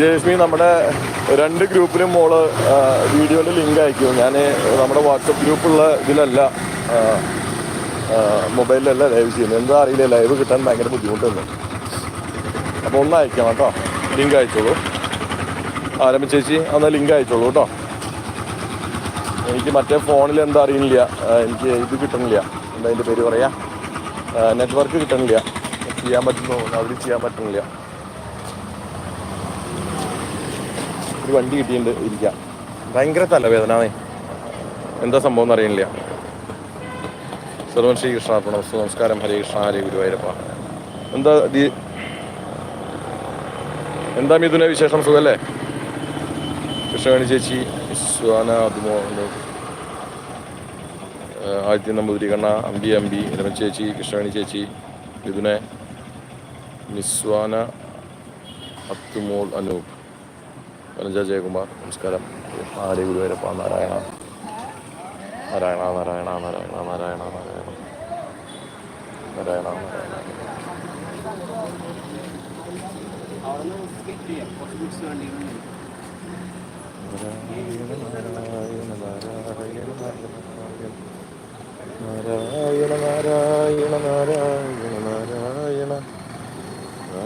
ജയശ്മി നമ്മുടെ രണ്ട് ഗ്രൂപ്പിലും മോൾ വീഡിയോയുടെ ലിങ്ക് അയക്കും. ഞാൻ നമ്മുടെ വാട്സപ്പ് ഗ്രൂപ്പുള്ള ഇതിലല്ല മൊബൈലിലല്ല ലൈവ് ചെയ്യുന്നത്. എന്താ അറിയില്ല ലൈവ് കിട്ടാൻ ഭയങ്കര ബുദ്ധിമുട്ടുണ്ട്. അപ്പോൾ ഒന്ന് അയക്കാം കേട്ടോ ലിങ്ക് അയച്ചോളൂ. ആരംഭ ചേച്ചി അന്ന് ലിങ്ക് അയച്ചോളൂ കേട്ടോ എനിക്ക് മറ്റേ ഫോണിൽ എന്താ അറിയുന്നില്ല എനിക്ക് ഇത് കിട്ടണില്ല. എന്താ അതിന്റെ പേര് പറയാ? നെറ്റ്വർക്ക് കിട്ടണില്ല. ചെയ്യാൻ പറ്റുന്നു? അവർ ചെയ്യാൻ പറ്റണില്ല ഒരു വണ്ടി കിട്ടിയിട്ടുണ്ട് ഇരിക്കാം. ഭയങ്കര തലവേദന എന്താ സംഭവം എന്ന് അറിയുന്നില്ല സർവൻ ശ്രീകൃഷ്ണ പ്രണവസ്തു നമസ്കാരം. ഹരേ കൃഷ്ണ ഹരേ ഗുരുവായൂരപ്പ. എന്താ ദീ- എന്താ മിഥുന വിശേഷം? സുഖല്ലേ? കൃഷ്ണവേണി ചേച്ചി ആദിത്യ നമ്പൂതിരി കണ്ണ അമ്പി അമ്പി രമ ചേച്ചി കൃഷ്ണവേണി ചേച്ചി മിഥുനെ നിസ്വാന അത്തുമോൾ അനൂപ്. വനജ ജയകുമാർ നമസ്കാരം. ഹരേ ഗുരുവായൂരപ്പ നാരായണ നാരായണ നാരായണ. നാരായണ നാരായണ. നാരായണ നാരായണ നാരായണ നാരായണ നാരായണ നാരായണ നാരായണ.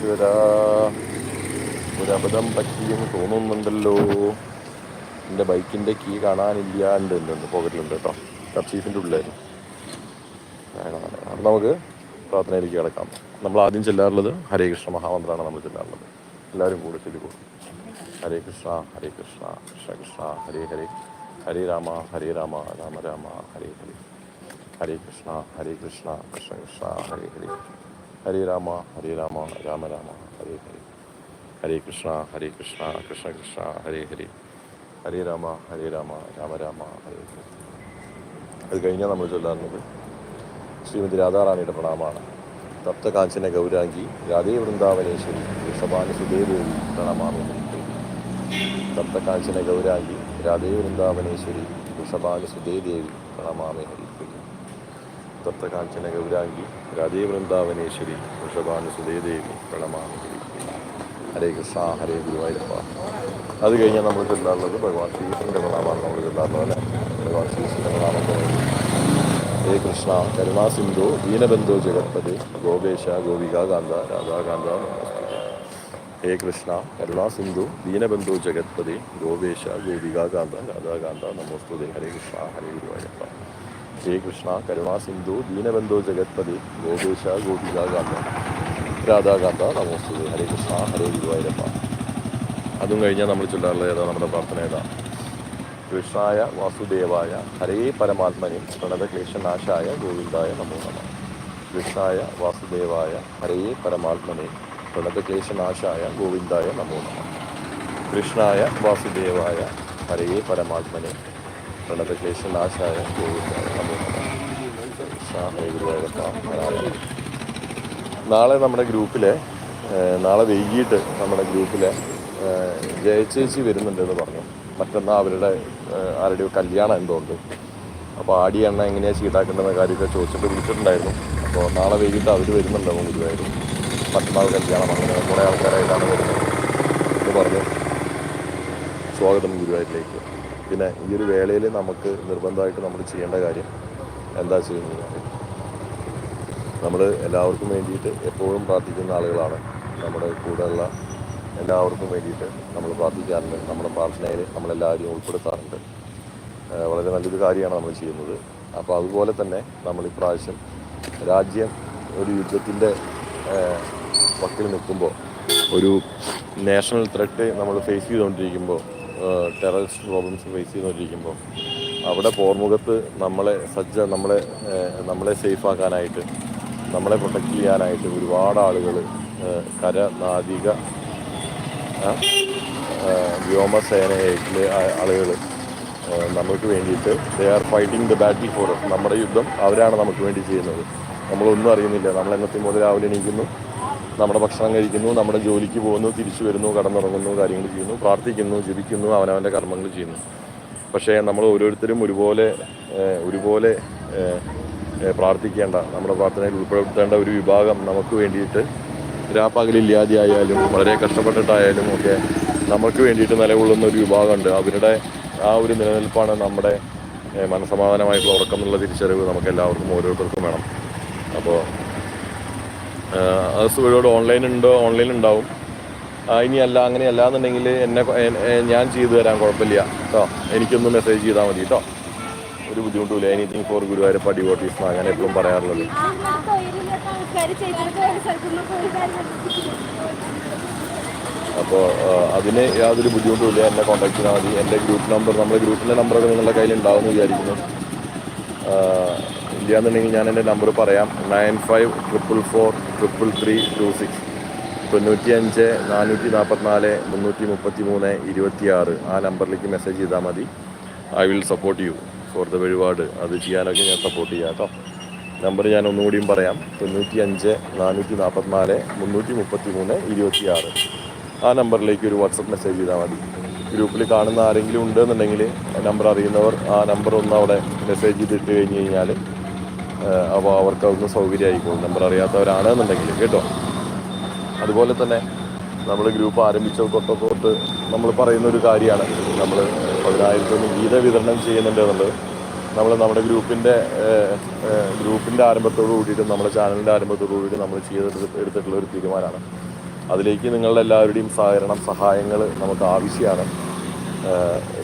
ഈശ്വര ഒരു അബദ്ധം പറ്റിയെന്ന് തോന്നുന്നുണ്ടല്ലോ. എന്റെ ബൈക്കിന്റെ കീ കാണാനില്ല. ഉണ്ട് ഉണ്ട് പോക്കറ്റിലുണ്ട് കേട്ടോ. കർച്ചീഫിന്റെ ഉള്ളിലായിരുന്നു. അപ്പം നമുക്ക് പ്രാർത്ഥനയിലേക്ക് കിടക്കാം. നമ്മൾ ആദ്യം ചെല്ലാറുള്ളത് ഹരേ കൃഷ്ണ മഹാമന്ത്രമാണ് നമ്മൾ ചെല്ലാറുള്ളത്. എല്ലാവരും കൂടെ ചൊല്ലിക്കോളും ഹരേ കൃഷ്ണ ഹരേ കൃഷ്ണ കൃഷ്ണ കൃഷ്ണ ഹരേ ഹരേ. ഹരേ രാമ ഹരേ രാമ രാമ രാമ ഹരേ ഹരേ. ഹരേ കൃഷ്ണ ഹരേ കൃഷ്ണ കൃഷ്ണ കൃഷ്ണ ഹരേ ഹരേ. ഹരേ രാമ ഹരേ രാമ രാമ രാമ ഹരേ ഹരേ ഹരേ കൃഷ്ണ ഹരേ കൃഷ്ണ കൃഷ്ണ കൃഷ്ണ ഹരേ ഹരേ ഹരേ രാമ ഹരേ രാമ രാമ രാമ ഹരേ ഹരേ അത് കഴിഞ്ഞാൽ നമ്മൾ ചൊല്ലാറുള്ളത് ശ്രീമതി രാധാറാണിയുടെ പ്രണാമാണ് തപ്തകാഞ്ചന ഗൗരാംഗി രാധേ വൃന്ദാവനേശ്വരി വൃഷഭാനി സുദേദേവി പ്രണമാമി തപ്തകാഞ്ചന ഗൗരാംഗി രാധേ വൃന്ദാവനേശ്വരി വൃഷഭാനി സുദേദേവി പ്രണമാമി ഹരിപ്രിയ തപ്തകാഞ്ചന ഗൗരാംഗി രാധേ വൃന്ദാവനേശ്വരി വൃഷഭാനി സുദേദേവി പ്രണമാമി. ഹരേ കൃഷ്ണ ഹരേ ഗുരുവായൂരപ്പ. അത് കഴിഞ്ഞാൽ നമ്മൾ ചെല്ലാറുള്ളത് ഭഗവാൻ ശ്രീകൃഷ്ണന്റെ പ്രണാമാണ് നമ്മൾ ചെല്ലാറുള്ളത് ഭഗവാൻ ശ്രീകൃഷ്ണന്റെ പ്രണാമത്തെ ഹേ കൃഷ്ണ കരുണാസിന്ധു ദീനബന്ധു ജഗത്പതി ഗോപേശ ഗോപിക കാന്ത രാധാകാന്ത ഹേ കൃഷ്ണ കരുണാസിന്ധു ദീനബന്ധു ജഗത്പതി ഗോപേശ ഗോപിക കാന്ത രാധാകാന്ത നമോസ്തുതി. ഹരേ കൃഷ്ണ ഹരേ ഗുരുവായൂരപ്പ. ഹേ കൃഷ്ണ കരുണാസിന്ധു ദീനബന്ധു ജഗത്പതി ഗോപേശ ഗോപിക കാന്ത രാധാകാന്ത നമോസ്തുതി ഹരേ കൃഷ്ണ ഹരേ ഗുരുവായൂരപ്പ. അതും കഴിഞ്ഞാൽ നമ്മൾ ചൊല്ലാറുള്ള ഏതാ നമ്മുടെ പ്രാർത്ഥന ഏതാ? കൃഷ്ണായ വാസുദേവായ ഹരേ പരമാത്മനി പ്രണതക്ലേശനാശായ ഗോവിന്ദായ നമോ നമ. കൃഷ്ണായ വാസുദേവായ ഹരേ പരമാത്മനി പ്രണതക്ലേശനാശായ ഗോവിന്ദായ നമോ നമ. കൃഷ്ണായ വാസുദേവായ ഹരേ പരമാത്മനി പ്രണതക്ലേശനാശായ ക്ലേശ നാശായ നാളെ നമ്മുടെ ഗ്രൂപ്പിലെ നാളെ വൈകിട്ട് നമ്മുടെ ഗ്രൂപ്പിലെ ജയചേച്ചി വരുന്നുണ്ടെന്ന് പറഞ്ഞു. മറ്റന്നാൾ അവരുടെ ആരുടെയോ കല്യാണം എന്തോ ഉണ്ട് അപ്പോൾ ആടി എണ്ണ എങ്ങനെയാണ് ചീട്ടാക്കേണ്ടെന്ന കാര്യമൊക്കെ ചോദിച്ചിട്ട് വിളിച്ചിട്ടുണ്ടായിരുന്നു. അപ്പോൾ നാളെ വൈകിട്ട് അവർ വരുന്നുണ്ടാവും ഗുരുവായൂർ മറ്റന്നാൾ കല്യാണം അങ്ങനെ കുറേ ആൾക്കാരായിട്ടാണ് വരുന്നത്. എന്ന് പറഞ്ഞു സ്വാഗതം ഗുരുവായൂരിലേക്ക്. പിന്നെ ഈ ഒരു വേളയിൽ നമുക്ക് നിർബന്ധമായിട്ട് നമ്മൾ ചെയ്യേണ്ട കാര്യം എന്താ ചെയ്യുന്നത് നമ്മൾ എല്ലാവർക്കും വേണ്ടിയിട്ട് എപ്പോഴും പ്രാർത്ഥിക്കുന്ന ആളുകളാണ് നമ്മുടെ കൂടെയുള്ള എല്ലാവർക്കും വേണ്ടിയിട്ട് നമ്മൾ പ്രാർത്ഥിക്കാറുണ്ട്. നമ്മുടെ പ്രാർത്ഥനയിൽ നമ്മളെല്ലാവരെയും ഉൾപ്പെടുത്താറുണ്ട്. വളരെ നല്ലൊരു കാര്യമാണ് നമ്മൾ ചെയ്യുന്നത്. അപ്പോൾ അതുപോലെ തന്നെ നമ്മൾ ഇപ്രാവശ്യം രാജ്യം ഒരു യുദ്ധത്തിന്റെ വക്കിൽ നിൽക്കുമ്പോൾ ഒരു നാഷണൽ ത്രെട്ട് നമ്മൾ ഫേസ് ചെയ്തുകൊണ്ടിരിക്കുമ്പോൾ ടെററിസ്റ്റ് പ്രോബ്ലംസ് ഫേസ് ചെയ്തുകൊണ്ടിരിക്കുമ്പോൾ അവിടെ പോർമുഖത്ത് നമ്മളെ സജ്ജ നമ്മളെ നമ്മളെ സേഫാക്കാനായിട്ട് നമ്മളെ പ്രൊട്ടക്റ്റ് ചെയ്യാനായിട്ട് ഒരുപാട് ആളുകൾ കര നാവിക വ്യോമസേനയായിട്ടുള്ള ആളുകൾ നമുക്ക് വേണ്ടിയിട്ട് they are fighting the battle for നമ്മുടെ യുദ്ധം അവരാണ് നമുക്ക് വേണ്ടി ചെയ്യുന്നത്. നമ്മളൊന്നും അറിയുന്നില്ല. നമ്മൾ എന്നത്തെ മുതൽ രാവിലെ എണീക്കുന്നു. നമ്മുടെ ഭക്ഷണം കഴിക്കുന്നു നമ്മുടെ ജോലിക്ക് പോകുന്നു തിരിച്ചു വരുന്നു കടന്നുറങ്ങുന്നു കാര്യങ്ങൾ ചെയ്യുന്നു പ്രാർത്ഥിക്കുന്നു ജപിക്കുന്നു അവനവന്റെ കർമ്മങ്ങൾ ചെയ്യുന്നു. പക്ഷേ നമ്മൾ ഓരോരുത്തരും ഒരുപോലെ ഒരുപോലെ പ്രാർത്ഥിക്കേണ്ട നമ്മുടെ പ്രാർത്ഥനയിൽ ഉൾപ്പെടുത്തേണ്ട ഒരു വിഭാഗം നമുക്ക് വേണ്ടിയിട്ട് രാപ്പകലില്ലാതെയായാലും വളരെ കഷ്ടപ്പെട്ടിട്ടായാലും ഒക്കെ നമുക്ക് വേണ്ടിയിട്ട് നിലകൊള്ളുന്ന ഒരു വിഭാഗമുണ്ട്. അവരുടെ ആ ഒരു നിലനിൽപ്പാണ് നമ്മുടെ മനസമാധാനമായിട്ടുള്ള ഉറക്കം എന്നുള്ള തിരിച്ചറിവ് നമുക്ക് എല്ലാവർക്കും ഓരോരുത്തർക്കും വേണം. അപ്പോൾ അത് സുഖയോട് ഓൺലൈൻ ഉണ്ടോ? ഓൺലൈൻ ഉണ്ടാവും. ഇനിയല്ല അങ്ങനെയല്ല എന്നുണ്ടെങ്കിൽ എന്നെ ഞാൻ ചെയ്തു തരാൻ കുഴപ്പമില്ല. കേട്ടോ എനിക്കൊന്ന് മെസ്സേജ് ചെയ്താൽ മതി കേട്ടോ ഒരു ബുദ്ധിമുട്ടില്ല എനിത്തിങ് ഫോർ ഗുരുവായൂർ പടി ഓട്ടീസ് അങ്ങനെ എപ്പോഴും പറയാറുള്ളത്. അപ്പോൾ അതിന് യാതൊരു ബുദ്ധിമുട്ടുമില്ല. എന്നെ കോൺടാക്ട് ചെയ്താൽ മതി. എന്റെ ഗ്രൂപ്പ് നമ്പർ നമ്മുടെ ഗ്രൂപ്പിന്റെ നമ്പറൊക്കെ നിങ്ങളുടെ കയ്യിൽ ഉണ്ടാവും എന്ന് വിചാരിക്കുന്നു. ഇല്ല എന്നുണ്ടെങ്കിൽ ഞാൻ എന്റെ നമ്പർ പറയാം. Nine five triple four triple three two six. തൊണ്ണൂറ്റി അഞ്ച് നാനൂറ്റി നാൽപ്പത്തിനാല് മുന്നൂറ്റി മുപ്പത്തി മൂന്ന് ഇരുപത്തി ആറ് ആ നമ്പറിലേക്ക് മെസ്സേജ് ചെയ്താൽ മതി. I will support you for the വഴിപാട്. അത് ചെയ്യാനൊക്കെ ഞാൻ സപ്പോർട്ട് ചെയ്യാം കേട്ടോ. നമ്പർ ഞാൻ ഒന്നുകൂടിയും പറയാം. തൊണ്ണൂറ്റി അഞ്ച് നാനൂറ്റി നാൽപ്പത്തിനാല് മുന്നൂറ്റി മുപ്പത്തി മൂന്ന് ഇരുപത്തി ആറ് ആ നമ്പറിലേക്ക് ഒരു വാട്സപ്പ് മെസ്സേജ് ചെയ്താൽ മതി. ഗ്രൂപ്പിൽ കാണുന്ന ആരെങ്കിലും ഉണ്ടെന്നുണ്ടെങ്കിൽ നമ്പർ അറിയുന്നവർ ആ നമ്പർ ഒന്ന് അവിടെ മെസ്സേജ് ചെയ്തിട്ട് കഴിഞ്ഞ് കഴിഞ്ഞാൽ അപ്പോൾ അവർക്ക് അതൊന്ന് സൗകര്യമായിക്കോളും നമ്പർ അറിയാത്തവരാണെന്നുണ്ടെങ്കിൽ കേട്ടോ. അതുപോലെ തന്നെ നമ്മൾ ഗ്രൂപ്പ് ആരംഭിച്ച തൊട്ട് തൊട്ട് നമ്മൾ പറയുന്ന ഒരു കാര്യമാണ്. നമ്മൾ പതിനായിരത്തൊന്ന് ഗീത വിതരണം ചെയ്യുന്നുണ്ട് എന്നുള്ളത്. നമ്മൾ നമ്മുടെ ഗ്രൂപ്പിന്റെ ഗ്രൂപ്പിന്റെ ആരംഭത്തോട് കൂടിയിട്ട് നമ്മുടെ ചാനലിന്റെ ആരംഭത്തോട് കൂടിയിട്ട് നമ്മൾ ചെയ്ത് എടുത്തിട്ടുള്ള ഒരു തീരുമാനമാണ്. അതിലേക്ക് നിങ്ങളുടെ എല്ലാവരുടെയും സഹകരണം സഹായങ്ങൾ നമുക്ക് ആവശ്യമാണ്.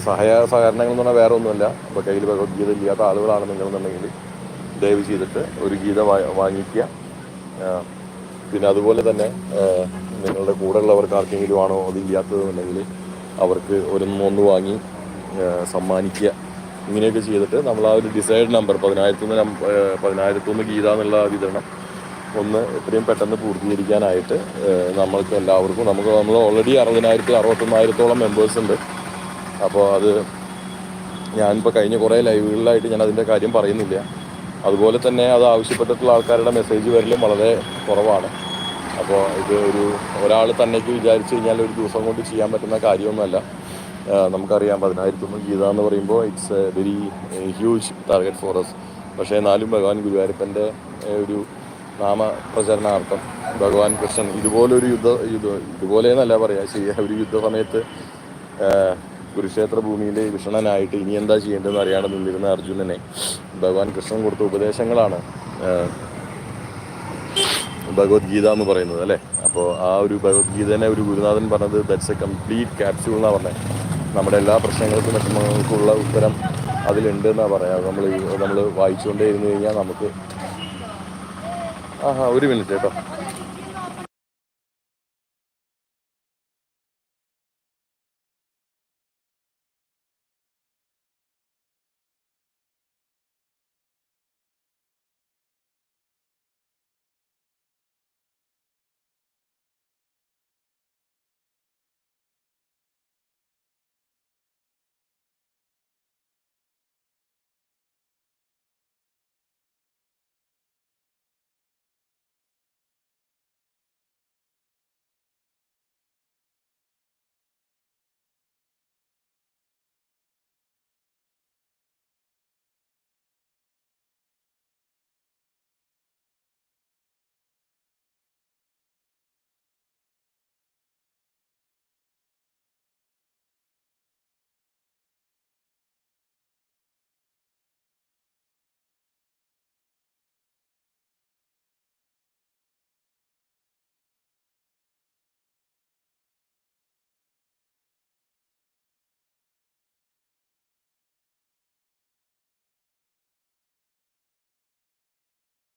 സഹായ സഹകരണങ്ങൾ എന്ന് പറഞ്ഞാൽ വേറെ ഒന്നുമല്ല അപ്പോൾ കയ്യിൽ ഭഗവത്ഗീത ഇല്ലാത്ത ആളുകളാണ് നിങ്ങളെന്നുണ്ടെങ്കിൽ ദയവ് ചെയ്തിട്ട് ഒരു ഗീത വാങ്ങിക്കുക. പിന്നെ അതുപോലെ തന്നെ നിങ്ങളുടെ കൂടെ ഉള്ളവർക്ക് ആർക്കെങ്കിലും ആണോ അതില്ലാത്തതെന്നുണ്ടെങ്കിൽ അവർക്ക് ഒരു ഒന്ന് വാങ്ങി സമ്മാനിക്കുക. ഇങ്ങനെയൊക്കെ ചെയ്തിട്ട് നമ്മൾ ആ ഒരു ഡിസൈഡ് നമ്പർ പതിനായിരത്തൊന്ന് നം പതിനായിരത്തൊന്ന് ഗീത എന്നുള്ള വിതരണം ഒന്ന് എത്രയും പെട്ടെന്ന് പൂർത്തീകരിക്കാനായിട്ട് നമ്മൾക്ക് എല്ലാവർക്കും നമുക്ക് നമ്മൾ ഓൾറെഡി അറുപതിനായിരത്തി അറുപത്തൊന്നായിരത്തോളം മെമ്പേഴ്സ് ഉണ്ട്. അപ്പോൾ അത് ഞാനിപ്പോൾ കഴിഞ്ഞ കുറേ ലൈവുകളിലായിട്ട് ഞാൻ അതിന്റെ കാര്യം പറയുന്നില്ല. അതുപോലെ തന്നെ അത് ആവശ്യപ്പെട്ടിട്ടുള്ള ആൾക്കാരുടെ മെസ്സേജ് വരലും വളരെ കുറവാണ്. അപ്പോൾ ഇത് ഒരു ഒരാൾ തന്നേക്ക് വിചാരിച്ചു കഴിഞ്ഞാൽ ഒരു ദിവസം കൊണ്ട് ചെയ്യാൻ പറ്റുന്ന കാര്യമൊന്നുമല്ല. നമുക്കറിയാം പതിനായിരത്തൊന്നും ഗീത എന്ന് പറയുമ്പോൾ it's a very huge target for us. പക്ഷേ എന്നാലും ഭഗവാൻ ഗുരുവായൂരപ്പന്റെ ഒരു നാമപ്രചരണാർത്ഥം ഭഗവാൻ കൃഷ്ണൻ ഇതുപോലൊരു യുദ്ധ യുദ്ധ ഇതുപോലെ എന്നല്ല പറയാ ശരി ഒരു യുദ്ധ സമയത്ത് കുരുക്ഷേത്ര ഭൂമിയിലെ വിഷണനായിട്ട് ഇനി എന്താ ചെയ്യേണ്ടതെന്ന് അറിയാതെ നിന്നിരുന്ന അർജുനനെ ഭഗവാൻ കൃഷ്ണൻ കൊടുത്ത ഉപദേശങ്ങളാണ് ഭഗവത്ഗീത എന്ന് പറയുന്നത് അല്ലേ? അപ്പോൾ ആ ഒരു ഭഗവത്ഗീതനെ ഒരു ഗുരുനാഥൻ പറഞ്ഞത് ദറ്റ്സ് എ കംപ്ലീറ്റ് ക്യാപ്സ്യൂൾ എന്നാണ് പറഞ്ഞത് നമ്മുടെ എല്ലാ പ്രശ്നങ്ങൾക്കും വിഷമങ്ങൾക്കുള്ള ഉത്തരം അതിലുണ്ട് എന്നാണ് പറയാം നമ്മൾ നമ്മൾ വായിച്ചുകൊണ്ടേ ഇരുന്ന് കഴിഞ്ഞാൽ നമുക്ക് ആഹാ ഒരു മിനിറ്റ് കേട്ടോ.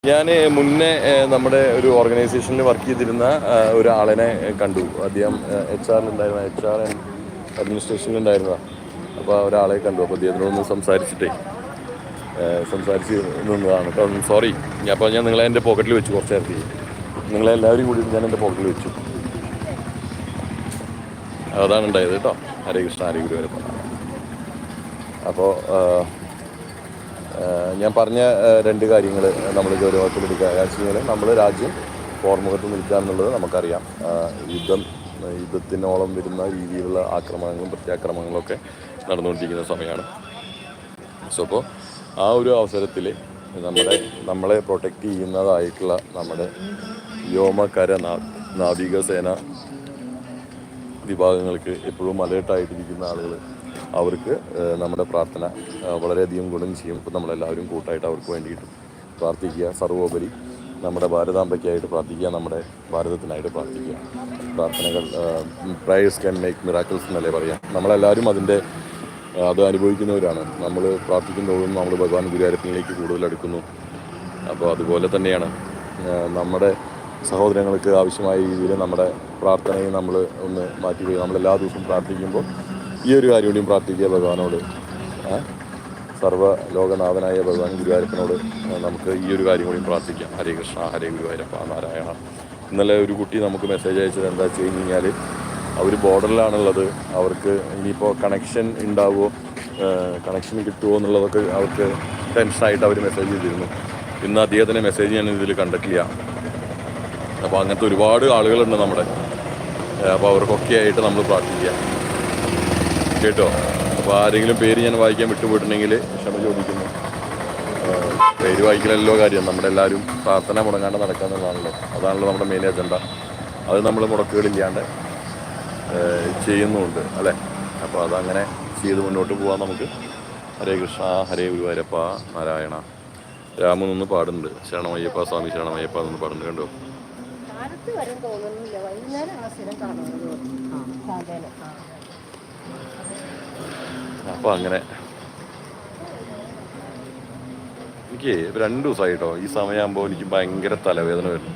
ഞാൻ മുന്നേ നമ്മുടെ ഒരു ഓർഗനൈസേഷനിൽ വർക്ക് ചെയ്തിരുന്ന ഒരാളിനെ കണ്ടു. അദ്ദേഹം എച്ച് ആറിലുണ്ടായിരുന്ന എച്ച് ആർ ഉണ്ടായിരുന്ന അപ്പോൾ ഒരാളെ കണ്ടു. അപ്പോൾ അദ്ദേഹത്തിനോടൊന്ന് സംസാരിച്ചിട്ടേ സംസാരിച്ച് നിന്നതാണ്. അപ്പം സോറി അപ്പോൾ ഞാൻ നിങ്ങളെ എന്റെ പോക്കറ്റിൽ വെച്ചു കുറച്ച് നേരത്തേക്ക് നിങ്ങളെ എല്ലാവരും കൂടി ഞാൻ എന്റെ പോക്കറ്റിൽ വെച്ചു. അതാണ് ഉണ്ടായത് കേട്ടോ. ഹരേ കൃഷ്ണ ഹരേ ഗുരുവരപ്പ അപ്പോൾ ഞാൻ പറഞ്ഞ രണ്ട് കാര്യങ്ങൾ നമ്മൾ ഗൗരവത്തിൽ എടുക്കുക. വെച്ച് കഴിഞ്ഞാൽ നമ്മൾ രാജ്യം ഓർമ്മകത്ത് നിൽക്കുക എന്നുള്ളത് നമുക്കറിയാം. യുദ്ധം യുദ്ധത്തിനോളം വരുന്ന രീതിയിലുള്ള ആക്രമണങ്ങളും പ്രത്യാക്രമണങ്ങളൊക്കെ നടന്നുകൊണ്ടിരിക്കുന്ന സമയമാണ്. സോ അപ്പോൾ ആ ഒരു അവസരത്തിൽ നമ്മുടെ നമ്മളെ പ്രൊട്ടക്റ്റ് ചെയ്യുന്നതായിട്ടുള്ള നമ്മുടെ വ്യോമകര നാവികസേന വിഭാഗങ്ങൾക്ക് എപ്പോഴും അലേർട്ടായിട്ടിരിക്കുന്ന ആളുകൾ അവർക്ക് നമ്മുടെ പ്രാർത്ഥന വളരെയധികം ഗുണം ചെയ്യും. ഇപ്പം നമ്മളെല്ലാവരും കൂട്ടായിട്ട് അവർക്ക് വേണ്ടിയിട്ട് പ്രാർത്ഥിക്കുക. സർവോപരി നമ്മുടെ ഭാരതാംബയ്ക്കായിട്ട് പ്രാർത്ഥിക്കുക. നമ്മുടെ ഭാരതത്തിനായിട്ട് പ്രാർത്ഥിക്കുക. പ്രാർത്ഥനകൾ പ്രയേഴ്സ് ക്യാൻ മേക്ക് മിറാക്കിൾസ് എന്നല്ലേ പറയാം. നമ്മളെല്ലാവരും അതിന്റെ അത് അനുഭവിക്കുന്നവരാണ്. നമ്മൾ പ്രാർത്ഥിക്കുന്നതോടും നമ്മൾ ഭഗവാൻ ഗുരുവായൂരപ്പനിലേക്ക് കൂടുതൽ അടുക്കുന്നു. അപ്പോൾ അതുപോലെ തന്നെയാണ് നമ്മുടെ സഹോദരങ്ങൾക്ക് ആവശ്യമായ രീതിയിൽ നമ്മുടെ പ്രാർത്ഥനയും നമ്മൾ ഒന്ന് മാറ്റി നമ്മൾ എല്ലാ ദിവസവും പ്രാർത്ഥിക്കുമ്പോൾ ഈ ഒരു കാര്യം കൂടിയും പ്രാർത്ഥിക്കുക ഭഗവാനോട്. സർവ ലോകനാഥനായ ഭഗവാൻ ഗുരുവായൂരപ്പനോട് നമുക്ക് ഈ ഒരു കാര്യം കൂടിയും പ്രാർത്ഥിക്കാം. ഹരേ കൃഷ്ണ ഹരേ ഗുരുവായൂരപ്പ നാരായണ. ഇന്നലെ ഒരു കുട്ടി നമുക്ക് മെസ്സേജ് അയച്ചത് എന്താ വെച്ച് കഴിഞ്ഞ് കഴിഞ്ഞാൽ അവർ ബോർഡറിലാണുള്ളത്. അവർക്ക് ഇനിയിപ്പോൾ കണക്ഷൻ ഉണ്ടാവുമോ കണക്ഷൻ കിട്ടുമോ എന്നുള്ളതൊക്കെ അവർക്ക് ടെൻഷനായിട്ട് അവർ മെസ്സേജ് ചെയ്തിരുന്നു. ഇന്ന് അദ്ദേഹത്തിന്റെ മെസ്സേജ് ഞാൻ ഇതിൽ കണ്ടിട്ടില്ല. അപ്പോൾ അങ്ങനത്തെ ഒരുപാട് ആളുകളുണ്ട് നമ്മുടെ. അപ്പോൾ അവർക്കൊക്കെ ആയിട്ട് നമ്മൾ പ്രാർത്ഥിക്കുക കേട്ടോ. അപ്പോൾ ആരെങ്കിലും പേര് ഞാൻ വായിക്കാൻ വിട്ടുപോയിട്ടുണ്ടെങ്കിൽ ക്ഷമ ചോദിക്കുന്നു. പേര് വായിക്കലല്ലോ കാര്യം. നമ്മുടെ എല്ലാവരും പ്രാർത്ഥന മുടങ്ങാണ്ട് നടക്കാന്നുള്ളതാണല്ലോ അതാണല്ലോ നമ്മുടെ മെയിൻ അജണ്ട അത് നമ്മൾ മുടക്കുകളില്ലാണ്ട് ചെയ്യുന്നുണ്ട് ചെയ്യുന്നുമുണ്ട് അല്ലേ? അപ്പോൾ അതങ്ങനെ ചെയ്ത് മുന്നോട്ട് പോകാൻ നമുക്ക്. ഹരേ കൃഷ്ണ ഹരേ ഗുരുവായൂരപ്പ നാരായണ. രാമു നിന്ന് പാടുന്നുണ്ട്. ശരണമയ്യപ്പ സ്വാമി ശരണമയ്യപ്പ എന്ന് പാടുന്നുണ്ട് കണ്ടോ? കാലത്ത് വരും തോന്നുന്നില്ല. വൈകുന്നേരമാണ് സ്ഥിരം കാണുന്നത്? സാധന അപ്പോൾ അങ്ങനെ. എനിക്ക് രണ്ട് ദിവസമായിട്ടോ ഈ സമയമാകുമ്പോൾ എനിക്ക് ഭയങ്കര തലവേദന വരുന്നു.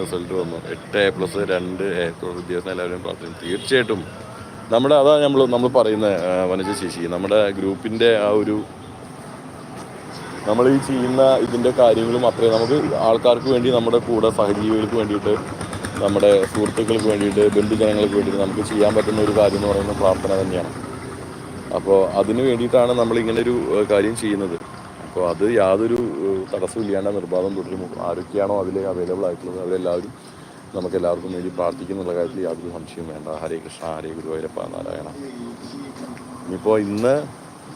റിസൾട്ട് വന്നു. എട്ട് എ പ്ലസ് രണ്ട് എ വിദ്യാഭ്യാസം എല്ലാവരും പ്രാർത്ഥിക്കും തീർച്ചയായിട്ടും നമ്മുടെ അതാ നമ്മൾ നമ്മൾ പറയുന്ന വനജ ശേഷി നമ്മുടെ ഗ്രൂപ്പിന്റെ ആ ഒരു നമ്മൾ ഈ ചെയ്യുന്ന ഇതിന്റെ കാര്യങ്ങളും അത്രയും നമുക്ക് ആൾക്കാർക്ക് വേണ്ടി നമ്മുടെ കൂടെ സഹജീവികൾക്ക് വേണ്ടിയിട്ട് നമ്മുടെ സുഹൃത്തുക്കൾക്ക് വേണ്ടിയിട്ട് ബന്ധുജനങ്ങൾക്ക് വേണ്ടിയിട്ട് നമുക്ക് ചെയ്യാൻ പറ്റുന്ന ഒരു കാര്യം എന്ന് പറയുന്നത് പ്രാർത്ഥന തന്നെയാണ്. അപ്പോൾ അതിന് വേണ്ടിയിട്ടാണ് നമ്മൾ ഇങ്ങനെ ഒരു കാര്യം ചെയ്യുന്നത്. അപ്പോൾ അത് യാതൊരു തടസ്സമില്ലാണ്ട് നിർബാധം തുടരും ആരൊക്കെയാണോ അതിൽ അവൈലബിൾ ആയിട്ടുള്ളത് അവരെല്ലാവരും നമുക്ക് എല്ലാവർക്കും വേണ്ടി പ്രാർത്ഥിക്കുന്നുള്ള കാര്യത്തിൽ യാതൊരു സംശയവും വേണ്ട. ഹരേ കൃഷ്ണ ഹരേ ഗുരുവായൂരപ്പ നാരായണ. ഇനിയിപ്പോൾ ഇന്ന്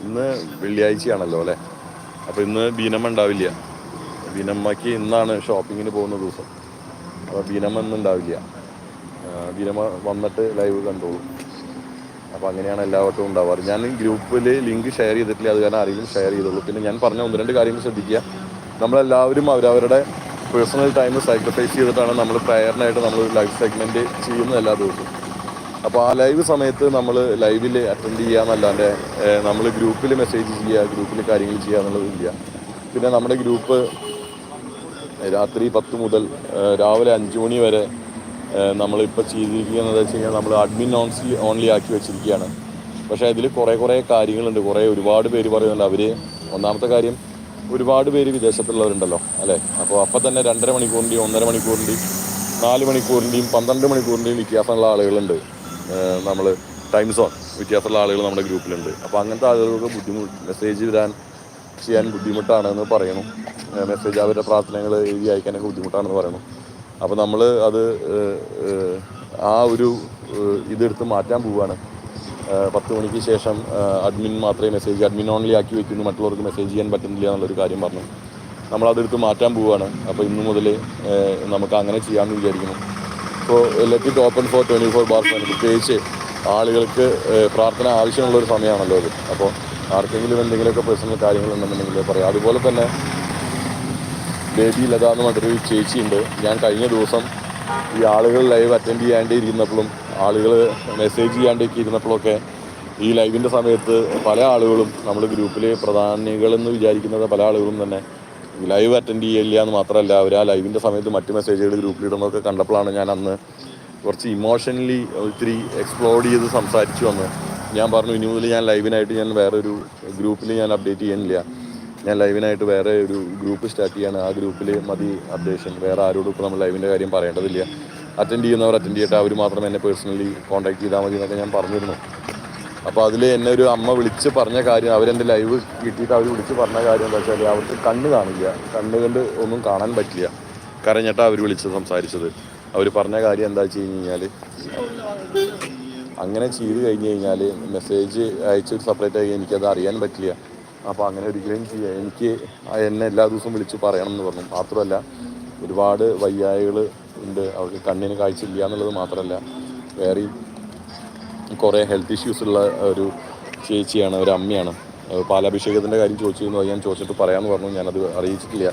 ഇന്ന് വെള്ളിയാഴ്ചയാണല്ലോ അല്ലേ? അപ്പോൾ ഇന്ന് ബീനമ്മ ഉണ്ടാവില്ല. ബീനമ്മയ്ക്ക് ഇന്നാണ് ഷോപ്പിങ്ങിന് പോകുന്ന ദിവസം. അപ്പോൾ ബീനമ്മ ഇന്ന് ഉണ്ടാവില്ല. ആ, ബീനമ്മ വന്നിട്ട് ലൈവ് കണ്ടോളൂ. അപ്പോൾ അങ്ങനെയാണ് എല്ലാവർക്കും ഉണ്ടാവാറ് ഞാൻ ഗ്രൂപ്പിൽ ലിങ്ക് ഷെയർ ചെയ്തിട്ടില്ല അത് കാരണം ആരെങ്കിലും ഷെയർ ചെയ്തുള്ളൂ പിന്നെ ഞാൻ പറഞ്ഞ ഒന്ന് രണ്ട് കാര്യങ്ങൾ ശ്രദ്ധിക്കുക. നമ്മളെല്ലാവരും അവരവരുടെ പേഴ്സണൽ ടൈം സാക്രിഫൈസ് ചെയ്തിട്ടാണ് നമ്മൾ പ്രയറിനായിട്ട് നമ്മൾ ലൈവ് സെഗ്മെന്റ് ചെയ്യുന്നത് എല്ലാ ദിവസവും. അപ്പോൾ ആ ലൈവ് സമയത്ത് നമ്മൾ ലൈവിൽ അറ്റൻഡ് ചെയ്യുക എന്നല്ലാണ്ട് നമ്മൾ ഗ്രൂപ്പിൽ മെസ്സേജ് ചെയ്യുക ഗ്രൂപ്പിൽ കാര്യങ്ങൾ ചെയ്യുക എന്നുള്ളതില്ല പിന്നെ നമ്മുടെ ഗ്രൂപ്പ് രാത്രി പത്ത് മുതൽ രാവിലെ അഞ്ച് മണി വരെ നമ്മളിപ്പോൾ ചെയ്തിരിക്കുന്നത് വെച്ച് കഴിഞ്ഞാൽ നമ്മൾ അഡ്മിൻ ഓൺസി ഓൺലി ആക്കി വെച്ചിരിക്കുകയാണ്. പക്ഷേ അതിൽ കുറേ കുറേ കാര്യങ്ങളുണ്ട്. കുറേ ഒരുപാട് പേര് പറയുന്നുണ്ട്. അവർ ഒന്നാമത്തെ കാര്യം ഒരുപാട് പേര് വിദേശത്തുള്ളവരുണ്ടല്ലോ അല്ലേ? അപ്പോൾ അപ്പം തന്നെ രണ്ടര മണിക്കൂറിന്റെയും ഒന്നര മണിക്കൂറിന്റെയും നാല് മണിക്കൂറിന്റെയും പന്ത്രണ്ട് മണിക്കൂറിന്റെയും വ്യത്യാസമുള്ള ആളുകളുണ്ട്. നമ്മൾ ടൈം സോൺ വ്യത്യാസമുള്ള ആളുകൾ നമ്മുടെ ഗ്രൂപ്പിലുണ്ട്. അപ്പോൾ അങ്ങനത്തെ ആളുകൾക്ക് ബുദ്ധിമുട്ട് മെസ്സേജ് വരാൻ ചെയ്യാൻ ബുദ്ധിമുട്ടാണെന്ന് പറയണം. മെസ്സേജ് അവരുടെ പ്രാർത്ഥനകൾ എഴുതി അയക്കാനൊക്കെ ബുദ്ധിമുട്ടാണെന്ന് പറയണം. അപ്പോൾ നമ്മൾ അത് ആ ഒരു ഇതെടുത്ത് മാറ്റാൻ പോവുകയാണ് പത്ത് മണിക്ക് ശേഷം അഡ്മിൻ മാത്രമേ മെസ്സേജ് അഡ്മിൻ ഓൺലി ആക്കി വെക്കുന്നു. മറ്റുള്ളവർക്ക് മെസ്സേജ് ചെയ്യാൻ പറ്റുന്നില്ല എന്നുള്ളൊരു കാര്യം പറഞ്ഞു. നമ്മളതെടുത്ത് മാറ്റാൻ പോവുകയാണ് അപ്പോൾ ഇന്നു മുതൽ നമുക്ക് അങ്ങനെ ചെയ്യാമെന്ന് വിചാരിക്കുന്നു. ഇപ്പോൾ let it open for twenty four bar seven പ്രത്യേകിച്ച് ആളുകൾക്ക് പ്രാർത്ഥന ആവശ്യമുള്ള ഒരു സമയമാണല്ലോ അത്. അപ്പോൾ ആർക്കെങ്കിലും എന്തെങ്കിലുമൊക്കെ പേഴ്സണൽ കാര്യങ്ങളുണ്ടെന്നുണ്ടെങ്കിൽ പറയാം. അതുപോലെ തന്നെ ബേബി ലത എന്ന് പറഞ്ഞൊരു ചേച്ചിയുണ്ട്. ഞാൻ കഴിഞ്ഞ ദിവസം ഈ ആളുകൾ ലൈവ് അറ്റൻഡ് ചെയ്യാണ്ട് ഇരിക്കുന്നപ്പോഴും ആളുകൾ മെസ്സേജ് ചെയ്യാണ്ടൊക്കെ ഇരുന്നപ്പോഴൊക്കെ ഈ ലൈവിന്റെ സമയത്ത് പല ആളുകളും നമ്മൾ ഗ്രൂപ്പിലെ പ്രധാനികളെന്ന് വിചാരിക്കുന്നത് പല ആളുകളും തന്നെ ലൈവ് അറ്റൻഡ് ചെയ്യില്ല എന്ന് മാത്രമല്ല അവർ ആ ലൈവിന്റെ സമയത്ത് മറ്റ് മെസ്സേജുകൾ ഗ്രൂപ്പിലിടുന്നതൊക്കെ കണ്ടപ്പോഴാണ് ഞാൻ അന്ന് കുറച്ച് ഇമോഷണലി ഒത്തിരി എക്സ്പ്ലോർ ചെയ്ത് സംസാരിച്ചു വന്ന്. ഞാൻ പറഞ്ഞു ഇനി മുതൽ ഞാൻ ലൈവിനായിട്ട് ഞാൻ വേറൊരു ഗ്രൂപ്പിൽ ഞാൻ അപ്ഡേറ്റ് ചെയ്യുന്നില്ല ഞാൻ ലൈവിനായിട്ട് വേറെ ഒരു ഗ്രൂപ്പ് സ്റ്റാർട്ട് ചെയ്യാണ്. ആ ഗ്രൂപ്പിൽ മതി അപ്ഡേഷൻ വേറെ ആരോടും ഇപ്പോൾ നമ്മൾ ലൈവിന്റെ കാര്യം പറയേണ്ടതില്ല. അറ്റൻഡ് ചെയ്യുന്നവർ അറ്റൻഡ് ചെയ്യട്ടെ. അവർ മാത്രം എന്നെ പേഴ്സണലി കോൺടാക്ട് ചെയ്താൽ മതി എന്നൊക്കെ ഞാൻ പറഞ്ഞിരുന്നു. അപ്പോൾ അതിൽ എന്നെ ഒരു അമ്മ വിളിച്ച് പറഞ്ഞ കാര്യം അവരെന്റെ ലൈവ് കിട്ടിയിട്ട് അവർ വിളിച്ച് പറഞ്ഞ കാര്യം എന്താ വെച്ചാൽ അവർക്ക് കണ്ണ് കാണില്ല. കണ്ണ് കണ്ട് ഒന്നും കാണാൻ പറ്റില്ല. കരഞ്ഞിട്ടാണ് അവർ വിളിച്ച് സംസാരിച്ചത്. അവർ പറഞ്ഞ കാര്യം എന്താ വെച്ച് കഴിഞ്ഞ് കഴിഞ്ഞാൽ അങ്ങനെ ചെയ്ത് കഴിഞ്ഞ് കഴിഞ്ഞാൽ മെസ്സേജ് അയച്ച് സെപ്പറേറ്റ് ആയി എനിക്കത് അറിയാൻ പറ്റില്ല. അപ്പോൾ അങ്ങനെ ഒരിക്കലും ചെയ്യാം. എനിക്ക് എന്നെ എല്ലാ ദിവസവും വിളിച്ച് പറയണം എന്ന് പറഞ്ഞു. മാത്രമല്ല ഒരുപാട് വയ്യായകൾ ഉണ്ട്. അവർക്ക് കണ്ണിന് കാഴ്ചയില്ല എന്നുള്ളത് മാത്രമല്ല വേറെ കുറേ ഹെൽത്ത് ഇഷ്യൂസ് ഉള്ള ഒരു ചേച്ചിയാണ് ഒരു അമ്മയാണ്. പാലാഭിഷേകത്തിന്റെ കാര്യം ചോദിച്ചിരുന്നു. ഞാൻ ചോദിച്ചിട്ട് പറയാമെന്ന് പറഞ്ഞു. ഞാനത് അറിയിച്ചിട്ടില്ല.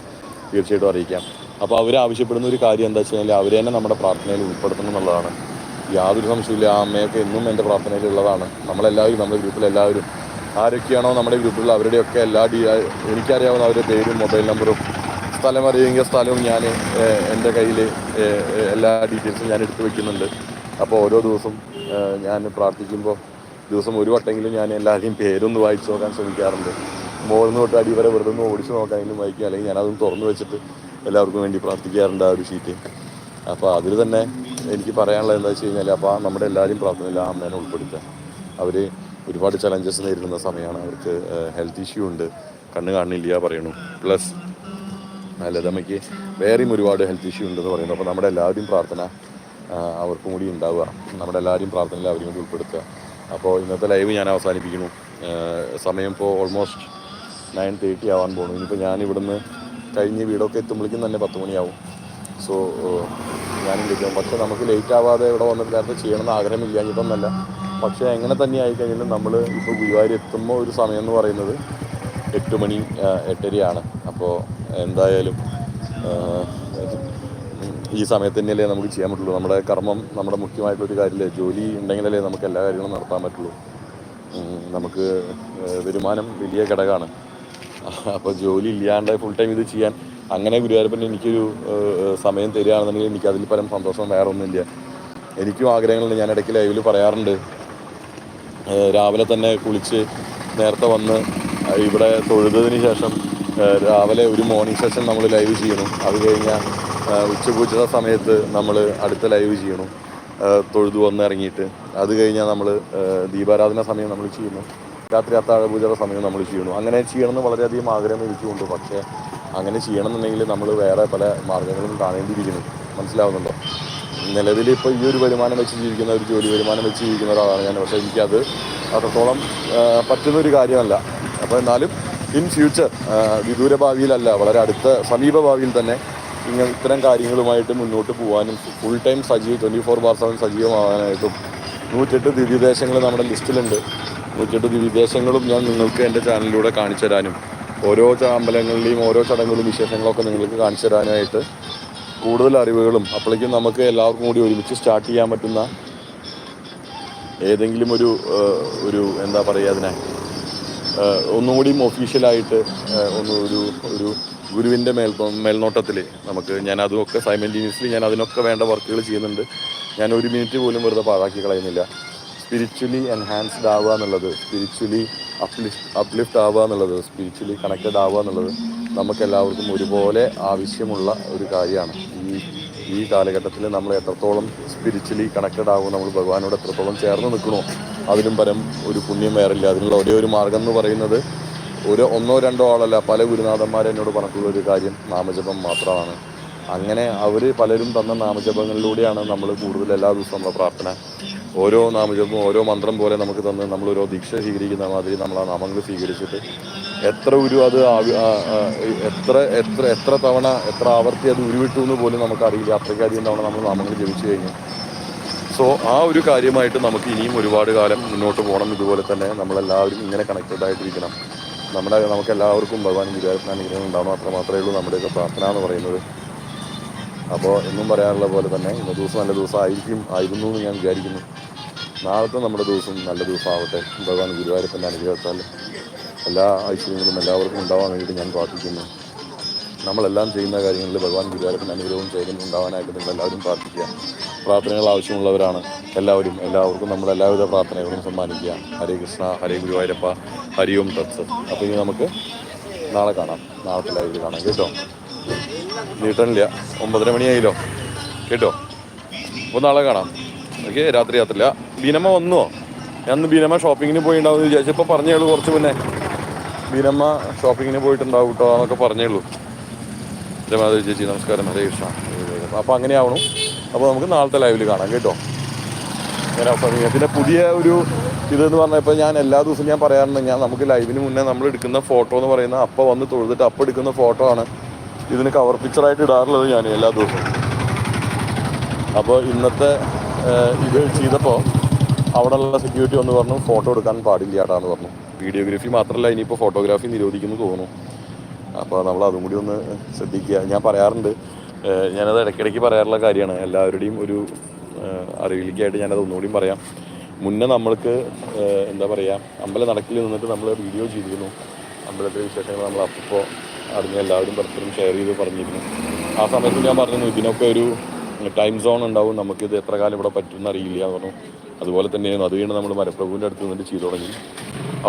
തീർച്ചയായിട്ടും അറിയിക്കാം. അപ്പോൾ അവർ ആവശ്യപ്പെടുന്ന ഒരു കാര്യം എന്താ വെച്ച് അവരെ തന്നെ നമ്മുടെ പ്രാർത്ഥനയിൽ ഉൾപ്പെടുത്തണം എന്നുള്ളതാണ്. യാതൊരു സംശയമില്ല ആ അമ്മയൊക്കെ എന്നും എന്റെ പ്രാർത്ഥനയിലുള്ളതാണ്. നമ്മളെല്ലാവരും നമ്മുടെ ഗ്രൂപ്പിൽ എല്ലാവരും ആരൊക്കെയാണോ നമ്മുടെ ഗ്രൂപ്പിലുള്ള അവരുടെയൊക്കെ എല്ലാ ഡി എനിക്കറിയാവുന്ന അവരുടെ പേരും മൊബൈൽ നമ്പറും സ്ഥലം അറിയുമെങ്കിൽ സ്ഥലവും ഞാൻ എന്റെ കയ്യിൽ എല്ലാ ഡീറ്റെയിൽസും ഞാൻ എടുത്തു വെക്കുന്നുണ്ട്. അപ്പോൾ ഓരോ ദിവസം ഞാൻ പ്രാർത്ഥിക്കുമ്പോൾ ദിവസം ഒരു വട്ടെങ്കിലും ഞാൻ എല്ലാവരുടെയും പേരൊന്ന് വായിച്ചു നോക്കാൻ ശ്രമിക്കാറുണ്ട്. മുകളിൽ തൊട്ട് അടി വരെ വെറുതെ ഒന്ന് ഓടിച്ചു നോക്കാനെങ്കിലും വായിക്കും അല്ലെങ്കിൽ ഞാനതൊന്ന് തുറന്നു വെച്ചിട്ട് എല്ലാവർക്കും വേണ്ടി പ്രാർത്ഥിക്കാറുണ്ട് ആ ഒരു ഷീറ്റ്. അപ്പോൾ അതിൽ തന്നെ എനിക്ക് പറയാനുള്ളത് എന്താ വെച്ച് കഴിഞ്ഞാൽ അപ്പോൾ നമ്മുടെ എല്ലാവരും പ്രാർത്ഥനയിൽ ആ അമ്മേനെ ഉൾപ്പെടുത്തുക. അവർ ഒരുപാട് ചലഞ്ചസ് നേരിടുന്ന സമയമാണ്. അവർക്ക് ഹെൽത്ത് ഇഷ്യൂ ഉണ്ട്. കണ്ണ് കാണില്ല പറയണു പ്ലസ് ലതമ്മയ്ക്ക് വേറെയും ഒരുപാട് ഹെൽത്ത് ഇഷ്യൂ ഉണ്ടെന്ന് പറയുന്നു. അപ്പോൾ നമ്മുടെ എല്ലാവരുടെയും പ്രാർത്ഥന അവർക്കും കൂടി ഉണ്ടാവുക. നമ്മുടെ എല്ലാവരുടെയും പ്രാർത്ഥനയിൽ അവരും കൂടി ഉൾപ്പെടുത്തുക. അപ്പോൾ ഇന്നത്തെ ലൈവ് ഞാൻ അവസാനിപ്പിക്കുന്നു. സമയം ഇപ്പോൾ ഓൾമോസ്റ്റ് നയൻ തേർട്ടി ആവാൻ പോകുന്നു ഇനിയിപ്പോൾ ഞാൻ ഇവിടുന്ന് കഴിഞ്ഞ് വീടൊക്കെ എത്തുമ്പോഴേക്കും തന്നെ പത്ത് മണിയാവും. സോ ഞാനും വിളിക്കാം. പക്ഷേ നമുക്ക് ലേറ്റ് ആവാതെ ഇവിടെ വന്നിട്ട് നേരത്തെ ചെയ്യണമെന്ന് ആഗ്രഹമില്ല. ഇതൊന്നല്ല പക്ഷേ എങ്ങനെ തന്നെ ആയിക്കഴിഞ്ഞാലും നമ്മൾ ഇപ്പോൾ ഗുരുവായൂർ എത്തുമ്പോൾ ഒരു സമയം എന്ന് പറയുന്നത് എട്ട് മണി എട്ടരയാണ്. അപ്പോൾ എന്തായാലും ഈ സമയത്ത് തന്നെയല്ലേ നമുക്ക് ചെയ്യാൻ പറ്റുള്ളൂ. നമ്മുടെ കർമ്മം നമ്മുടെ മുഖ്യമായിട്ടുള്ളൊരു കാര്യമില്ലേ ജോലി ഉണ്ടെങ്കിലല്ലേ നമുക്ക് എല്ലാ കാര്യങ്ങളും നടത്താൻ പറ്റുള്ളൂ. നമുക്ക് വരുമാനം വലിയ ഘടകമാണ്. അപ്പോൾ ജോലി ഇല്ലാണ്ട് ഫുൾ ടൈം ഇത് ചെയ്യാൻ അങ്ങനെ ഗുരുവായൂരപ്പൻ എനിക്കൊരു സമയം തരികയാണെന്നുണ്ടെങ്കിൽ എനിക്ക് അതിൽ പരം സന്തോഷം വേറെ ഒന്നുമില്ല എനിക്കും ആഗ്രഹങ്ങളുണ്ട്. ഞാൻ ഇടയ്ക്ക് ലൈവിൽ പറയാറുണ്ട്. രാവിലെ തന്നെ കുളിച്ച് നേരത്തെ വന്ന് ഇവിടെ തൊഴുതതിന് ശേഷം രാവിലെ ഒരു മോർണിംഗ് സെഷൻ നമ്മൾ ലൈവ് ചെയ്യണം. അത് കഴിഞ്ഞാൽ ഉച്ചപൂച്ച സമയത്ത് നമ്മൾ അടുത്ത ലൈവ് ചെയ്യണം. തൊഴുതു വന്ന് ഇറങ്ങിയിട്ട്. അത് കഴിഞ്ഞാൽ നമ്മൾ ദീപാരാധന സമയം നമ്മൾ ചെയ്യുന്നു. രാത്രി അത്താഴ പൂജയുടെ സമയം നമ്മൾ ചെയ്യണം അങ്ങനെ ചെയ്യണമെന്ന് വളരെയധികം ആഗ്രഹം എനിക്കുണ്ട്. പക്ഷേ അങ്ങനെ ചെയ്യണമെന്നുണ്ടെങ്കിൽ നമ്മൾ വേറെ പല മാർഗങ്ങളും കാണേണ്ടിയിരിക്കുന്നു. മനസ്സിലാവുന്നുണ്ടോ? നിലവിൽ ഇപ്പോൾ ഈ ഒരു വരുമാനം വെച്ച് ജീവിക്കുന്ന ഒരു ജോലി വരുമാനം വെച്ച് ജീവിക്കുന്ന ഒരാളാണ് ഞാൻ. പക്ഷേ എനിക്കത് അത്രത്തോളം ആ, പറ്റുന്ന ഒരു കാര്യമല്ല. അപ്പോൾ എന്നാലും ഇൻ ഫ്യൂച്ചർ വിദൂര ഭാവിയിലല്ല വളരെ അടുത്ത സമീപ ഭാവിയിൽ തന്നെ ഇങ്ങനെ ഇത്തരം കാര്യങ്ങളുമായിട്ട് മുന്നോട്ട് പോകാനും ഫുൾ ടൈം സജീവ ട്വന്റി ഫോർ ബാർ സെവൻ സജീവമാകാനായിട്ടും നൂറ്റെട്ട് ദിവ്യദേശങ്ങൾ നമ്മുടെ ലിസ്റ്റിലുണ്ട്. നൂറ്റെട്ട് ദിവ്യദേശങ്ങളും ഞാൻ നിങ്ങൾക്ക് എന്റെ ചാനലിലൂടെ കാണിച്ചു തരാനും ഓരോ അമ്പലങ്ങളിലെയും ഓരോ ചടങ്ങുകളും വിശേഷങ്ങളൊക്കെ നിങ്ങൾക്ക് കാണിച്ചു തരാനായിട്ട് കൂടുതൽ അറിവുകളും അപ്പോഴേക്കും നമുക്ക് എല്ലാവർക്കും കൂടി ഒരുമിച്ച് സ്റ്റാർട്ട് ചെയ്യാൻ പറ്റുന്ന ഏതെങ്കിലും ഒരു ഒരു എന്താ പറയുക അതിനെ ഏഹ്, ഒന്നും കൂടിയും ഒഫീഷ്യലായിട്ട് ഒന്ന് ഒരു ഒരു ഗുരുവിന്റെ മേൽ മേൽനോട്ടത്തിൽ നമുക്ക് ഞാൻ അതുമൊക്കെ സൈമന്റീനിയസ്ലി ഞാൻ അതിനൊക്കെ വേണ്ട വർക്കുകൾ ചെയ്യുന്നുണ്ട്. ഞാൻ ഒരു മിനിറ്റ് പോലും വെറുതെ പാഴാക്കി കളയുന്നില്ല. സ്പിരിച്വലി എൻഹാൻസ്ഡ് ആവുക എന്നുള്ളത് സ്പിരിച്വലി അപ്ലിഫ്റ്റ് അപ്ലിഫ്റ്റ് ആവുക എന്നുള്ളത് സ്പിരിച്വലി കണക്റ്റഡ് ആവുക എന്നുള്ളത് നമുക്ക് എല്ലാവർക്കും ഒരുപോലെ ആവശ്യമുള്ള ഒരു കാര്യമാണ്. ഈ ഈ കാലഘട്ടത്തിൽ നമ്മൾ എത്രത്തോളം സ്പിരിച്വലി കണക്റ്റഡ് ആകും നമ്മൾ ഭഗവാനോട് എത്രത്തോളം ചേർന്ന് നിൽക്കണോ അതിലും പരം ഒരു പുണ്യം വേറില്ല. അതിനുള്ള ഒരേ ഒരു മാർഗം എന്ന് പറയുന്നത് ഒരു ഒന്നോ രണ്ടോ ആളല്ല പല ഗുരുനാഥന്മാരെന്നോട് പറഞ്ഞിട്ടുള്ള ഒരു കാര്യം നാമജപം മാത്രമാണ്. അങ്ങനെ അവർ പലരും തന്ന നാമജപങ്ങളിലൂടെയാണ് നമ്മൾ കൂടുതൽ എല്ലാ ദിവസവും നമ്മളെ പ്രാർത്ഥന. ഓരോ നാമജപവും ഓരോ മന്ത്രം പോലെ നമുക്ക് തന്ന് നമ്മൾ ഓരോ ദീക്ഷ സ്വീകരിക്കുന്ന മാതിരി നമ്മൾ ആ നാമങ്ങൾ സ്വീകരിച്ചിട്ട് എത്ര ഉരു അത് എത്ര എത്ര എത്ര തവണ എത്ര ആവർത്തി അത് ഉരുവിട്ടു എന്ന് പോലും നമുക്കറിയില്ല. അത്രയ്ക്കധികം തവണ നമ്മൾ നാമങ്ങൾ ജപിച്ചു കഴിഞ്ഞു. സോ ആ ഒരു കാര്യമായിട്ട് നമുക്ക് ഇനിയും ഒരുപാട് കാലം മുന്നോട്ട് പോകണം. ഇതുപോലെ തന്നെ നമ്മളെല്ലാവരും ഇങ്ങനെ കണക്റ്റഡ് ആയിട്ടിരിക്കണം. നമ്മുടെ നമുക്ക് എല്ലാവർക്കും ഭഗവാൻ വിചാരത്തിന് അനുഗ്രഹം ഉണ്ടാവണം. അത്ര മാത്രമേ ഉള്ളൂ നമ്മുടെയൊക്കെ പ്രാർത്ഥന എന്ന് പറയുന്നത്. അപ്പോൾ എന്നും പറയാനുള്ള പോലെ തന്നെ ഇന്ന ദിവസം നല്ല ദിവസം ആയിരിക്കും ആയിരുന്നു എന്ന് ഞാൻ വിചാരിക്കുന്നു. നാളത്തെ നമ്മുടെ ദിവസം നല്ല ദിവസം ആവട്ടെ ഭഗവാൻ ഗുരുവായൂരപ്പന്റെ അനുഗ്രഹത്താൽ എല്ലാ ഐശ്വര്യങ്ങളും എല്ലാവർക്കും ഉണ്ടാവാൻ വേണ്ടിയിട്ട് ഞാൻ പ്രാർത്ഥിക്കുന്നു. നമ്മളെല്ലാം ചെയ്യുന്ന കാര്യങ്ങളിൽ ഭഗവാൻ ഗുരുവായൂരപ്പന്റെ അനുഗ്രഹവും ചൈതന്യം ഉണ്ടാവാനായിട്ട് നിങ്ങൾ എല്ലാവരും പ്രാർത്ഥിക്കുക. പ്രാർത്ഥനകൾ ആവശ്യമുള്ളവരാണ്. എല്ലാവരും എല്ലാവർക്കും നമ്മൾ എല്ലാവിധ പ്രാർത്ഥനകളും സമ്മാനിക്കുക. ഹരേ കൃഷ്ണ ഹരേ ഗുരുവായൂരപ്പ ഹരിയും തത്സ് അപ്പോൾ ഇനി നമുക്ക് നാളെ കാണാം. നാളത്തെ ലൈവിൽ കാണാം. കേട്ടോ? നീട്ടണില്ല. ഒമ്പതര മണിയായില്ലോ. കേട്ടോ? അപ്പോൾ നാളെ കാണാം. ഓക്കെ രാത്രി യാത്രയില്ല. ബീനമ്മ വന്നോ? ഞാൻ അന്ന് ബീനമ്മ ഷോപ്പിങ്ങിന് പോയിണ്ടാവും എന്ന് വിചാരിച്ചു. ഇപ്പോൾ പറഞ്ഞേളൂ കുറച്ച് മുന്നേ. ബീനമ്മ ഷോപ്പിങ്ങിന് പോയിട്ടുണ്ടാവും കേട്ടോ എന്നൊക്കെ പറഞ്ഞേളൂ. രമാദേവി ചേച്ചി നമസ്കാരം. ഹരേ കൃഷ്ണ. അപ്പോൾ അങ്ങനെ ആവണം അപ്പോൾ നമുക്ക് നാളത്തെ ലൈവിൽ കാണാം. കേട്ടോ? അങ്ങനെ പിന്നെ പുതിയ ഒരു ഇതെന്ന് പറഞ്ഞാൽ ഇപ്പോൾ ഞാൻ എല്ലാ ദിവസവും ഞാൻ പറയാറുണ്ട് ഞാൻ നമുക്ക് ലൈവിന് മുന്നേ നമ്മൾ എടുക്കുന്ന ഫോട്ടോ എന്ന് പറയുന്ന അപ്പം വന്ന് തൊഴുതിട്ട് അപ്പം എടുക്കുന്ന ഫോട്ടോ ആണ്. ഇതിന് കവർ പിക്ചറായിട്ട് ഇടാറുള്ളത് ഞാൻ എല്ലാ ദിവസവും. അപ്പോൾ ഇന്നത്തെ ഇത് ചെയ്തപ്പോൾ അവിടെയുള്ള സെക്യൂരിറ്റി ഒന്ന് പറഞ്ഞു ഫോട്ടോ എടുക്കാൻ പാടില്ല എന്ന് പറഞ്ഞു. വീഡിയോഗ്രാഫി മാത്രമല്ല ഇനിയിപ്പോൾ ഫോട്ടോഗ്രാഫി നിരോധിക്കുന്നു തോന്നുന്നു. അപ്പോൾ നമ്മൾ അതും കൂടി ഒന്ന് ശ്രദ്ധിക്കുക. ഞാൻ പറയാറുണ്ട് ഞാനത് ഇടയ്ക്കിടയ്ക്ക് പറയാറുള്ള കാര്യമാണ്. എല്ലാവരുടെയും ഒരു അറിവിലേക്കായിട്ട് ഞാനത് ഒന്നുകൂടിയും പറയാം. മുന്നേ നമ്മൾക്ക് എന്താ പറയുക അമ്പല നടക്കിൽ നിന്നിട്ട് നമ്മൾ വീഡിയോ ചെയ്തിരുന്നു. അമ്പലത്തിലെ വിശേഷങ്ങൾ നമ്മൾ അപ്പോൾ അറിഞ്ഞ എല്ലാവരും പരസ്പരം ഷെയർ ചെയ്ത് പറഞ്ഞിരുന്നു. ആ സമയത്ത് ഞാൻ പറഞ്ഞു ഇതിനൊക്കെ ഒരു ടൈം സോൺ ഉണ്ടാവും. നമുക്കിത് എത്ര കാലം ഇവിടെ പറ്റുമെന്ന് അറിയില്ല പറഞ്ഞു. അതുപോലെ തന്നെയാണ് അത് കഴിഞ്ഞ് നമ്മൾ മരപ്രഭുവിന്റെ അടുത്ത് നിന്നിട്ട് ചെയ്തു തുടങ്ങി.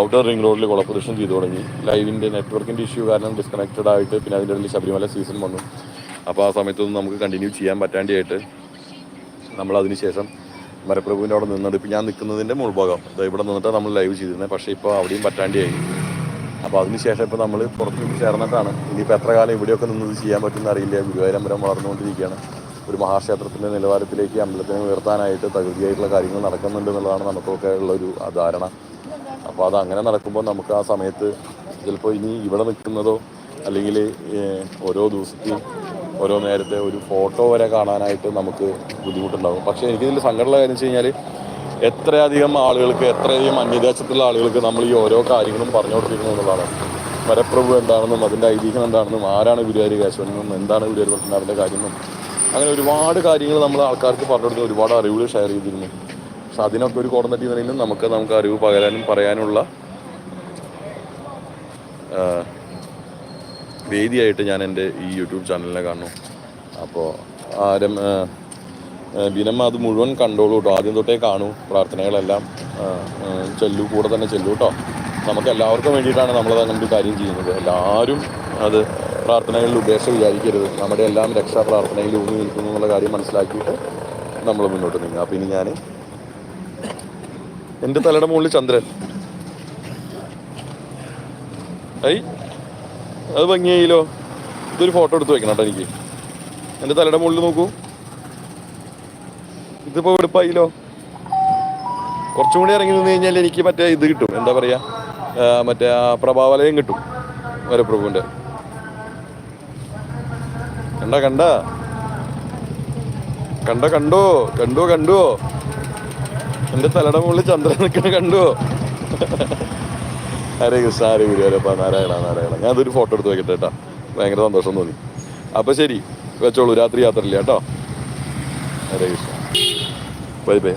ഔട്ടർ റിംഗ് റോഡിൽ കൊളപ്രദർശനം ചെയ്തു തുടങ്ങി. ലൈവിന്റെ നെറ്റ്വർക്കിന്റെ ഇഷ്യൂ കാരണം ഡിസ്കണക്റ്റഡ് ആയിട്ട് പിന്നെ അതിന്റെ ഇടയിൽ ശബരിമല സീസൺ വന്നു. അപ്പോൾ ആ സമയത്തൊന്നും നമുക്ക് കണ്ടിന്യൂ ചെയ്യാൻ പറ്റാണ്ടായിട്ട് നമ്മൾ അതിന് ശേഷം മരപ്രഭുവിന്റെ അവിടെ നിന്നിട്ട് ഇപ്പം ഞാൻ നിൽക്കുന്നതിന്റെ മുൾഭാഗം. ഇവിടെ നിന്നിട്ട് നമ്മൾ ലൈവ് ചെയ്തിരുന്നത് പക്ഷേ ഇപ്പോൾ അവിടെയും പറ്റാണ്ടായി അപ്പോൾ അതിനുശേഷം ഇപ്പോൾ നമ്മൾ പുറത്തു നിന്ന് ചേർന്നിട്ടാണ്. ഇനിയിപ്പോൾ എത്ര കാലം ഇവിടെയൊക്കെ നിന്നത് ചെയ്യാൻ പറ്റുമെന്ന് അറിയില്ല. ഗുരുവായൂരമ്പലം വളർന്നുകൊണ്ടിരിക്കുകയാണ്. ഒരു മഹാക്ഷേത്രത്തിന്റെ നിലവാരത്തിലേക്ക് അമ്പലത്തിനെ ഉയർത്താനായിട്ട് തകൃതിയായിട്ടുള്ള കാര്യങ്ങൾ നടക്കുന്നുണ്ട് എന്നുള്ളതാണ് നമുക്കൊക്കെ ഉള്ളൊരു ധാരണ. അപ്പോൾ അത് അങ്ങനെ നടക്കുമ്പോൾ നമുക്ക് ആ സമയത്ത് ചിലപ്പോൾ ഇനി ഇവിടെ നിൽക്കുന്നതോ അല്ലെങ്കിൽ ഓരോ ദിവസത്തെയും ഓരോ നേരത്തെ ഒരു ഫോട്ടോ വരെ കാണാനായിട്ട് നമുക്ക് ബുദ്ധിമുട്ടുണ്ടാകും. പക്ഷേ എനിക്കിതിൽ സങ്കടമുള്ള കാര്യം വെച്ച് കഴിഞ്ഞാൽ എത്രയധികം ആളുകൾക്ക് എത്രയധികം അന്യദേശത്തുള്ള ആളുകൾക്ക് നമ്മൾ ഈ ഓരോ കാര്യങ്ങളും പറഞ്ഞു കൊടുത്തിരിക്കുന്നു എന്നുള്ളതാണ്. വരപ്രഭു എന്താണെന്നും അതിന്റെ ഐതിഹ്യം എന്താണെന്നും ആരാണ് ഗുരുവായൂർ കേശവനെന്നും എന്താണ് ഗുരുവായൂർ പത്മനാഭന്റെ കാര്യമെന്നും അങ്ങനെ ഒരുപാട് കാര്യങ്ങൾ നമ്മൾ ആൾക്കാർക്ക് പറഞ്ഞു കൊടുത്ത് ഒരുപാട് അറിവുകൾ ഷെയർ ചെയ്തിരുന്നു. പക്ഷെ അതിനൊക്കെ ഒരു കോടം തട്ടി നിന്നെങ്കിലും നമുക്ക് നമുക്ക് അറിവ് പകരാനും പറയാനുള്ള വേദിയായിട്ട് ഞാൻ എന്റെ ഈ യൂട്യൂബ് ചാനലിനെ കാണുന്നു. അപ്പോൾ ആരും ബിനമ്മ അത് മുഴുവൻ കണ്ടോളൂ കേട്ടോ ആദ്യം തൊട്ടേ കാണൂ പ്രാർത്ഥനകളെല്ലാം. ചെല്ലു കൂടെ തന്നെ ചെല്ലു കേട്ടോ നമുക്ക് എല്ലാവർക്കും വേണ്ടിയിട്ടാണ് നമ്മൾ അങ്ങനെ ഒരു കാര്യം ചെയ്യുന്നത്. എല്ലാവരും അത് പ്രാർത്ഥനകളിൽ ഉപേക്ഷ വിചാരിക്കരുത്. നമ്മുടെ എല്ലാം രക്ഷാ പ്രാർത്ഥനയിൽ ഊന്നി നിൽക്കുന്നു എന്നുള്ള കാര്യം മനസ്സിലാക്കിയിട്ട് നമ്മൾ മുന്നോട്ട് നീങ്ങുക. അപ്പം ഇനി ഞാൻ എന്റെ തലയുടെ മുകളിൽ ചന്ദ്രൻ. ഐ അത് ഭംഗിയായില്ലോ? ഇതൊരു ഫോട്ടോ എടുത്ത് വെക്കണം കേട്ടോ എനിക്ക്. എന്റെ തലയുടെ മുകളിൽ നോക്കൂ. ഇതിപ്പോൾ എടുപ്പായില്ലോ കുറച്ചും കൂടി ഇറങ്ങി നിന്ന് കഴിഞ്ഞാൽ എനിക്ക് മറ്റേ ഇത് കിട്ടും. എന്താ പറയുക ആ, മറ്റേ പ്രഭാവലയം കിട്ടും വരപ്രഭുവിന്റെ കണ്ട കണ്ട. കണ്ട കണ്ടോ? കണ്ടോ കണ്ടോ? എന്റെ തലയുടെ മുകളിൽ ചന്ദ്രൻ നിൽക്കണ കണ്ടോ? ഹരേ കൃഷ്ണ ഹരേ ഗുരുവായൂരപ്പ നാരായണ നാരായണ. ഞാൻ അതൊരു ഫോട്ടോ എടുത്ത് വെക്കട്ടെ കേട്ടോ. ഭയങ്കര സന്തോഷം തോന്നി. അപ്പോൾ ശരി വെച്ചോളൂ. രാത്രി യാത്രയില്ല കേട്ടോ. ഹരേ കൃഷ്ണ. Bye bye